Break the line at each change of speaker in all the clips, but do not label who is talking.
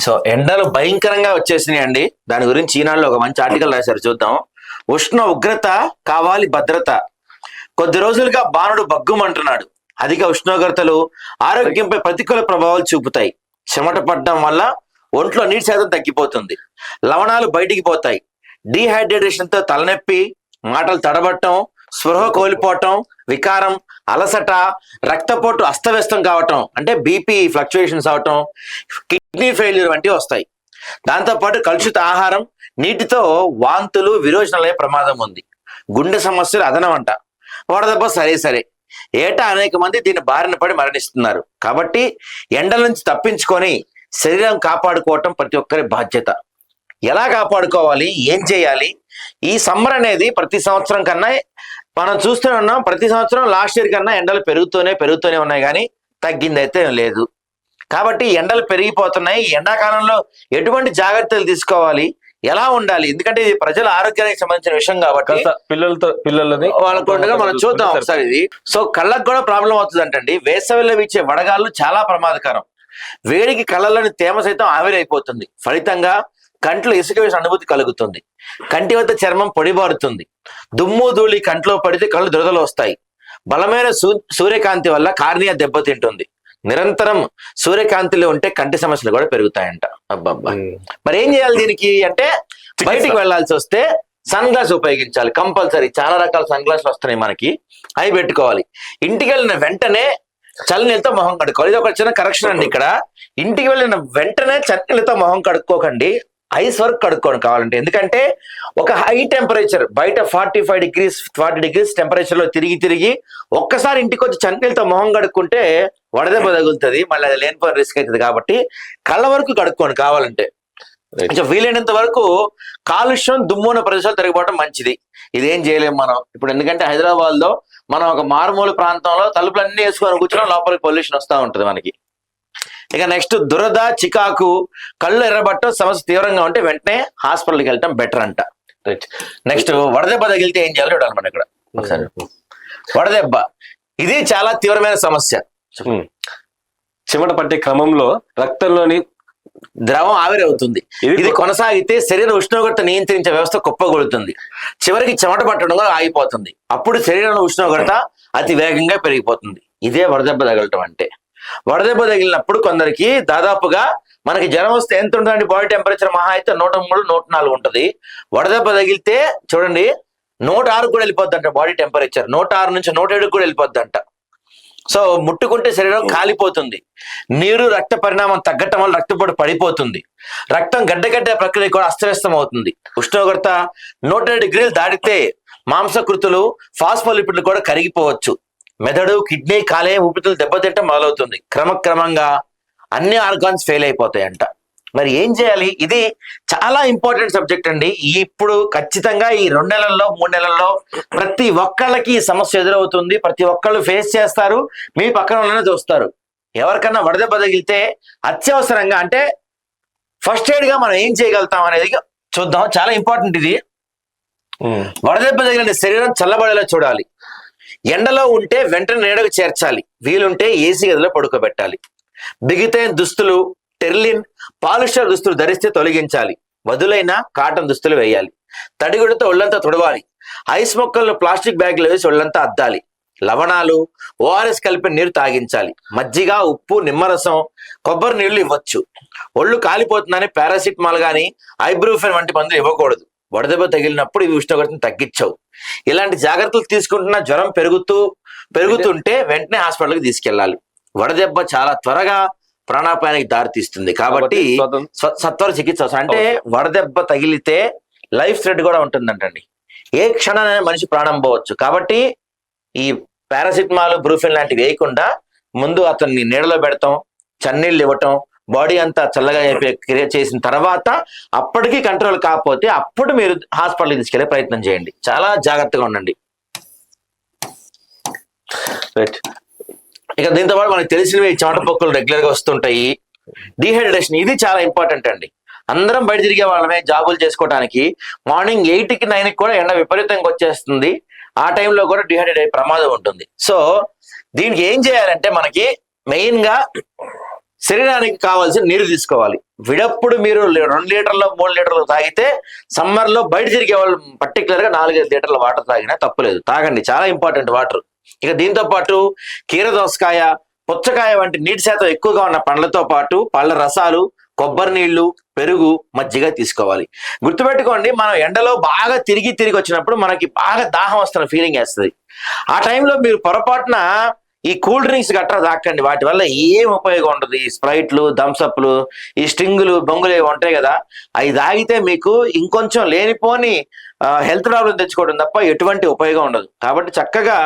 So ఎండలు భయంకరంగా వచ్చేసినాయి అండి దాని గురించి ఈనాడులో ఒక మంచి ఆర్టికల్ రాశారు చూద్దాం. ఉష్ణ ఉగ్రత కావాలి భద్రత. కొద్ది రోజులుగా బాణుడు బగ్గుమంటున్నాడు. అధిక ఉష్ణోగ్రతలు ఆరోగ్యంపై ప్రతికూల ప్రభావాలు చూపుతాయి. చెమట పడడం వల్ల ఒంట్లో నీటి శాతం తగ్గిపోతుంది. లవణాలు బయటికి పోతాయి. డీహైడ్రేషన్తో తలనొప్పి మాటలు తడబట్టం స్పృహ కోల్పోవటం వికారం అలసట రక్తపోటు అస్తవ్యస్తం కావటం అంటే బీపీ ఫ్లక్చుయేషన్స్ అవటం కిడ్నీ ఫెయిల్యూర్ వంటివి వస్తాయి. దాంతోపాటు కలుషిత ఆహారం నీటితో వాంతులు విరోచనాలయ్యే ప్రమాదం ఉంది. గుండె సమస్యలు అదనమంట. వడదెబ్బ సరే సరే. ఏటా అనేక మంది దీని బారిన పడి మరణిస్తున్నారు. కాబట్టి ఎండల నుంచి తప్పించుకొని శరీరం కాపాడుకోవటం ప్రతి ఒక్కరి బాధ్యత. ఎలా కాపాడుకోవాలి? ఏం చేయాలి? ఈ సమ్మర్ అనేది ప్రతి సంవత్సరం కన్నా మనం చూస్తూనే ఉన్నాం ప్రతి సంవత్సరం లాస్ట్ ఇయర్ కన్నా ఎండలు పెరుగుతూనే పెరుగుతూనే ఉన్నాయి కానీ తగ్గింది అయితే లేదు. కాబట్టి ఎండలు పెరిగిపోతున్నాయి. ఎండాకాలంలో ఎటువంటి జాగ్రత్తలు తీసుకోవాలి? ఎలా ఉండాలి? ఎందుకంటే ఇది ప్రజల ఆరోగ్యానికి సంబంధించిన విషయం కాబట్టి
పిల్లలతో పిల్లలని
వాళ్ళకు ఉండగా మనం చూద్దాం ఒకసారి ఇది. సో కళ్ళకు కూడా ప్రాబ్లం అవుతుంది అంటండి వేసవిలో వీచే వడగాళ్ళు చాలా ప్రమాదకరం. వేడికి కళ్ళలోని తేమ సైతం ఆవిరైపోతుంది. ఫలితంగా కంట్లో ఇసుక వేసిన అనుభూతి కలుగుతుంది. కంటి వద్ద చర్మం పొడిబారుతుంది. దుమ్ము ధూళి కంట్లో పడితే కళ్ళు దురదలు వస్తాయి. బలమైన సూ- సూర్యకాంతి వల్ల కార్నియా దెబ్బతింటుంది నిరంతరం సూర్యకాంతిలో ఉంటే కంటి సమస్యలు కూడా పెరుగుతాయంట. అబ్బబ్బా. మరి ఏం చేయాలి దీనికి అంటే బయటికి వెళ్ళాల్సి వస్తే సన్ గ్లాస్ ఉపయోగించాలి. కంపల్సరీ చాలా రకాల సన్ గ్లాసులు వస్తున్నాయి మనకి. అవి పెట్టుకోవాలి. ఇంటికి వెళ్ళిన వెంటనే చల్లనీళ్ళతో మొహం కడుక్కోవాలి. ఇది ఒక చిన్న కరెక్షన్ అండి ఇక్కడ. ఇంటికి వెళ్ళిన వెంటనే చల్లనీళ్ళతో మొహం కడుక్కోకండి. ఐస్ వరకు కడుక్కోండి కావాలంటే. ఎందుకంటే ఒక హై టెంపరేచర్ బయట forty five degrees forty degrees టెంపరేచర్లో తిరిగి తిరిగి ఒక్కసారి ఇంటికి వచ్చి చన్నీళ్ళతో మొహం కడుక్కుంటే వడదెబ్బ తగులుతుంది మళ్ళీ అది లేనిపోయిన రిస్క్ అవుతుంది కాబట్టి కళ్ళ వరకు కడుక్కోండి కావాలంటే. కొంచెం వీలైనంత వరకు కాలుష్యం దుమ్ము ఉన్న ప్రదేశాలు తిరగబడటం మంచిది. ఇదేం చేయలేము మనం. ఇప్పుడు ఎందుకంటే హైదరాబాద్లో మనం ఒక మారుమూల ప్రాంతంలో తలుపులన్నీ వేసుకొని కూర్చున్నాం లోపలికి పొల్యూషన్ వస్తూ ఉంటుంది మనకి. ఇక నెక్స్ట్ దురద చికాకు కళ్ళు ఎర్రబట్టం సమస్య తీవ్రంగా ఉంటే వెంటనే హాస్పిటల్కి వెళ్ళటం బెటర్ అంట.
రైట్
నెక్స్ట్ వడదెబ్బ తగిలితే ఏం చేయాలో చూడాలి మనం ఇక్కడ. ఒకసారి. వడదెబ్బ. ఇది చాలా తీవ్రమైన సమస్య.
చెమట పట్టే క్రమంలో రక్తంలోని
ద్రవం ఆవిరవుతుంది
ఇది
ఇది కొనసాగితే శరీర ఉష్ణోగ్రత నియంత్రించే వ్యవస్థ కుప్పగొడుతుంది. చివరికి చెమట పట్టడం కూడా ఆగిపోతుంది. అప్పుడు శరీరంలో ఉష్ణోగ్రత అతి వేగంగా పెరిగిపోతుంది. ఇదే వడదెబ్బ తగలటం అంటే. వడదెబ్బ తగిలినప్పుడు కొందరికి దాదాపుగా మనకి జ్వరం వస్తే ఎంత ఉంటుందండి? బాడీ టెంపరేచర్ మహా అయితే నూట మూడు నూట నాలుగు ఉంటుంది. వడదెబ్బ తగిలితే చూడండి నూట ఆరు కూడా వెళ్ళిపోద్ది అంట బాడీ టెంపరేచర్ నూట ఆరు నుంచి నూట ఏడు కూడా వెళ్ళిపోద్ది అంట సో ముట్టుకుంటే శరీరం కాలిపోతుంది. నీరు రక్త పరిణామం తగ్గటం వల్ల రక్తపోటు పడిపోతుంది. రక్తం గడ్డగడ్డే ప్రక్రియ కూడా అస్తవ్యస్తం అవుతుంది ఉష్ణోగ్రత నూట డిగ్రీలు దాటితే మాంసకృతులు ఫాస్ఫోలిపిడ్లు కూడా కరిగిపోవచ్చు. మెదడు కిడ్నీ కాలేయం ఊపిరితిత్తులు దెబ్బతింటం మొదలవుతుంది. క్రమక్రమంగా అన్ని ఆర్గాన్స్ ఫెయిల్ అయిపోతాయంట. మరి ఏం చేయాలి? ఇది చాలా ఇంపార్టెంట్ సబ్జెక్ట్ అండి. ఇప్పుడు ఖచ్చితంగా ఈ రెండు నెలల్లో మూడు నెలల్లో ప్రతి ఒక్కళ్ళకి ఈ సమస్య ఎదురవుతుంది. ప్రతి ఒక్కళ్ళు ఫేస్ చేస్తారు. మీ పక్కన వాళ్ళనే చూస్తారు. ఎవరికన్నా వడదెబ్బ తగిలితే అత్యవసరంగా అంటే ఫస్ట్ ఎయిడ్గా మనం ఏం చేయగలుగుతాం అనేది చూద్దాం. చాలా ఇంపార్టెంట్ ఇది. వడదెబ్బ తగిలిన శరీరం చల్లబడేలా చూడాలి. ఎండలో ఉంటే వెంటనే నీడకు చేర్చాలి. వీలుంటే ఏసీ గదిలో పడుకోబెట్టాలి. బిగితైన దుస్తులు టెర్లిన్ పాలిస్టర్ దుస్తులు ధరిస్తే తొలగించాలి. వదులైన కాటన్ దుస్తులు వేయాలి. తడిగుడితో ఒళ్ళంతా తుడవాలి. ఐస్ మొక్కలను ప్లాస్టిక్ బ్యాగ్లో వేసి ఒళ్ళంతా అద్దాలి. లవణాలు ఓఆర్ఎస్ కలిపిన నీరు తాగించాలి. మజ్జిగ ఉప్పు నిమ్మరసం కొబ్బరి నీళ్ళు ఇవ్వచ్చు. ఒళ్ళు కాలిపోతుందని పారాసిటమాల్ కానీ ఐబ్రూఫెన్ వంటి మందులు ఇవ్వకూడదు. వడదెబ్బ తగిలినప్పుడు ఇవి ఉష్ణోగ్రతను తగ్గించవు. ఇలాంటి జాగ్రత్తలు తీసుకుంటున్న జ్వరం పెరుగుతూ పెరుగుతుంటే వెంటనే హాస్పిటల్కి తీసుకెళ్ళాలి. వడదెబ్బ చాలా త్వరగా ప్రాణాపాయానికి దారితీస్తుంది కాబట్టి సత్వర చికిత్స అవసరం. అంటే వడదెబ్బ తగిలితే లైఫ్ థ్రెట్ కూడా ఉంటుందంటండి. ఏ క్షణాన్ని మనిషి ప్రాణం పోవచ్చు. కాబట్టి ఈ పారాసిటమాల్ బ్రూఫిన్ లాంటివి వేయకుండా ముందు అతన్ని నీడలో పెడతాం చన్నీళ్ళు ఇవ్వటం బాడీ అంతా చల్లగా అయిపోయి క్రియ చేసిన తర్వాత అప్పటికి కంట్రోల్ కాకపోతే అప్పుడు మీరు హాస్పిటల్కి తీసుకెళ్ళే ప్రయత్నం చేయండి. చాలా జాగ్రత్తగా ఉండండి.
రైట్
ఇక దీంతో పాటు మనకు తెలిసినవి చెమట పొక్కులు రెగ్యులర్గా వస్తుంటాయి. డిహైడ్రేషన్ ఇది చాలా ఇంపార్టెంట్ అండి. అందరం బయట తిరిగే వాళ్ళమే జాబులు చేసుకోవడానికి మార్నింగ్ ఎయిట్కి నైన్కి కూడా ఎండ విపరీతంగా వచ్చేస్తుంది. ఆ టైంలో కూడా డిహైడ్రేట్ అయ్యే ప్రమాదం ఉంటుంది. సో దీనికి ఏం చేయాలంటే మనకి మెయిన్గా శరీరానికి కావాల్సిన నీరు తీసుకోవాలి. విడప్పుడు మీరు రెండు లీటర్లు మూడు లీటర్లు తాగితే సమ్మర్లో బయట తిరిగే వాళ్ళు పర్టికులర్గా నాలుగైదు లీటర్ల వాటర్ తాగినా తప్పులేదు తాగండి. చాలా ఇంపార్టెంట్ వాటర్ ఇక దీంతో పాటు కీర దోసకాయ పుచ్చకాయ వంటి నీటి శాతం ఎక్కువగా ఉన్న పండ్లతో పాటు పళ్ళ రసాలు కొబ్బరి నీళ్ళు పెరుగు మజ్జిగ తీసుకోవాలి. గుర్తుపెట్టుకోండి మనం ఎండలో బాగా తిరిగి తిరిగి వచ్చినప్పుడు మనకి బాగా దాహం వస్తున్న ఫీలింగ్ వేస్తుంది. ఆ టైంలో మీరు పొరపాటున ఈ కూల్ డ్రింక్స్ గట్రా తాకండి వాటి వల్ల ఏం ఉపయోగం ఉండదు. ఈ స్ప్రైట్లు థమ్సప్లు ఈ స్ట్రింగులు బొంగులు ఉంటాయి కదా అవి తాగితే మీకు ఇంకొంచెం లేనిపోని హెల్త్ ప్రాబ్లం తెచ్చుకోవడం తప్ప ఎటువంటి ఉపయోగం ఉండదు. కాబట్టి చక్కగా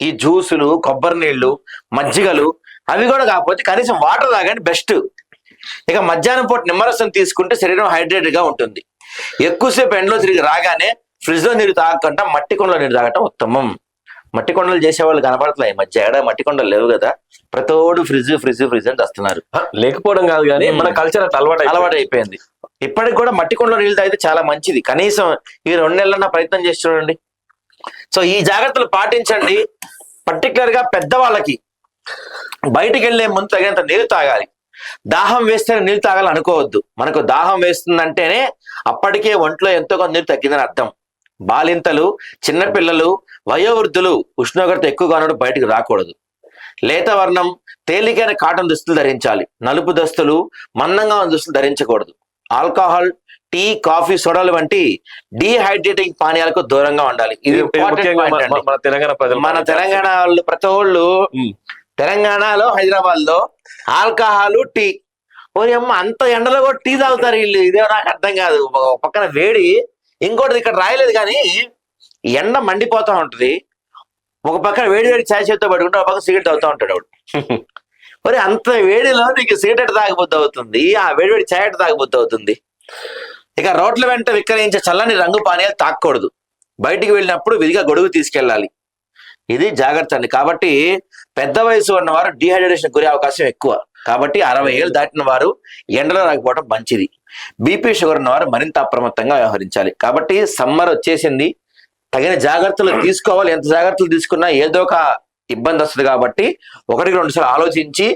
ఈ జ్యూసులు కొబ్బరి నీళ్ళు మజ్జిగలు అవి కూడా కాకపోతే కనీసం వాటర్ తాగండి బెస్ట్. ఇక మధ్యాహ్నం పూట నిమ్మరసం తీసుకుంటే శరీరం హైడ్రేట్గా ఉంటుంది. ఎక్కువసేపు ఎండలో తిరిగి రాగానే ఫ్రిడ్జ్లో నీరు తాగకుండా మట్టి కొండలో నీరు తాగటం ఉత్తమం. మట్టి కొండలు చేసేవాళ్ళు కనపడట్లేదు ఈ మధ్య ఎక్కడ మట్టి కొండలు లేవు కదా. ప్రతోడు ఫ్రిడ్జ్ ఫ్రిడ్జ్ ఫ్రిడ్జ్ అని వస్తున్నారు
లేకపోవడం కాదు కానీ మన కల్చర్ అట్లా అలవాటు.
అలవాటు అయిపోయింది ఇప్పటికి కూడా మట్టి కొండలో నీళ్ళు తాగితే చాలా మంచిది. కనీసం ఈ రెండు నెలలన్నా ప్రయత్నం చేసి చూడండి. సో ఈ జాగ్రత్తలు పాటించండి. పర్టికులర్గా పెద్దవాళ్ళకి. బయటికి వెళ్ళే ముందు తగినంత నీరు తాగాలి. దాహం వేస్తే నీళ్ళు తాగాలి అనుకోవద్దు. మనకు దాహం వేస్తుందంటేనే అప్పటికే ఒంట్లో ఎంతో కొంత నీరు తగ్గిందని అర్థం. బాలింతలు చిన్నపిల్లలు వయోవృద్ధులు ఉష్ణోగ్రత ఎక్కువగా ఉన్నప్పుడు బయటికి రాకూడదు. లేత వర్ణం తేలికైన కాటన్ దుస్తులు ధరించాలి. నలుపు దుస్తులు మందంగా ఉన్న దుస్తులు ధరించకూడదు. ఆల్కహాల్ టీ కాఫీ సోడాలు వంటి డీహైడ్రేటింగ్ పానీయాలకు దూరంగా ఉండాలి. ఇది
మన- తెలంగాణ ప్రజలు
మన తెలంగాణ వాళ్ళు ప్రతి వాళ్ళు. తెలంగాణలో హైదరాబాద్లో ఆల్కహాల్ టీ. ఓరి అమ్మ అంత ఎండలో కూడా టీ తాగుతారు వీళ్ళు. ఇదే నాకు అర్థం కాదు. పక్కన వేడి ఇంకోటి ఇక్కడ రాయలేదు కానీ ఎండ మండిపోతా ఉంటుంది. ఒక పక్కన వేడి వేడి ఛాయ్ చేతితో పట్టుకుంటే ఒక పక్కన సిగరెట్ అవుతూ ఉంటాడు వాడు. మరి అంత వేడిలో నీకు సిగరెట్ తాగబుద్ధి అవుతుంది? ఆ వేడి వేడి ఛాయ్ తాగబుద్ధి అవుతుంది? ఇక రోడ్ల వెంట విక్రయించే చల్లని రంగు పానీయాలు తాకూడదు బయటికి వెళ్ళినప్పుడు విధిగా గొడుగు తీసుకెళ్ళాలి. ఇది జాగ్రత్త అండి. కాబట్టి పెద్ద వయసు ఉన్నవారు డిహైడ్రేషన్ గురే అవకాశం ఎక్కువ. కాబట్టి అరవై ఏళ్ళు దాటిన వారు ఎండలో రాకపోవడం మంచిది. బీపీ షుగర్ ఉన్నవారు మరింత అప్రమత్తంగా వ్యవహరించాలి. కాబట్టి సమ్మర్ వచ్చేసింది. తగిన జాగ్రత్తలు తీసుకోవాలి. ఎంత జాగ్రత్తలు తీసుకున్నా ఏదో ఒక ఇబ్బంది వస్తుంది కాబట్టి ఒకటికి రెండు సార్లు ఆలోచించి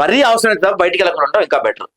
మరీ అవసరం బయటికి వెళ్ళకుండా ఇంకా బెటర్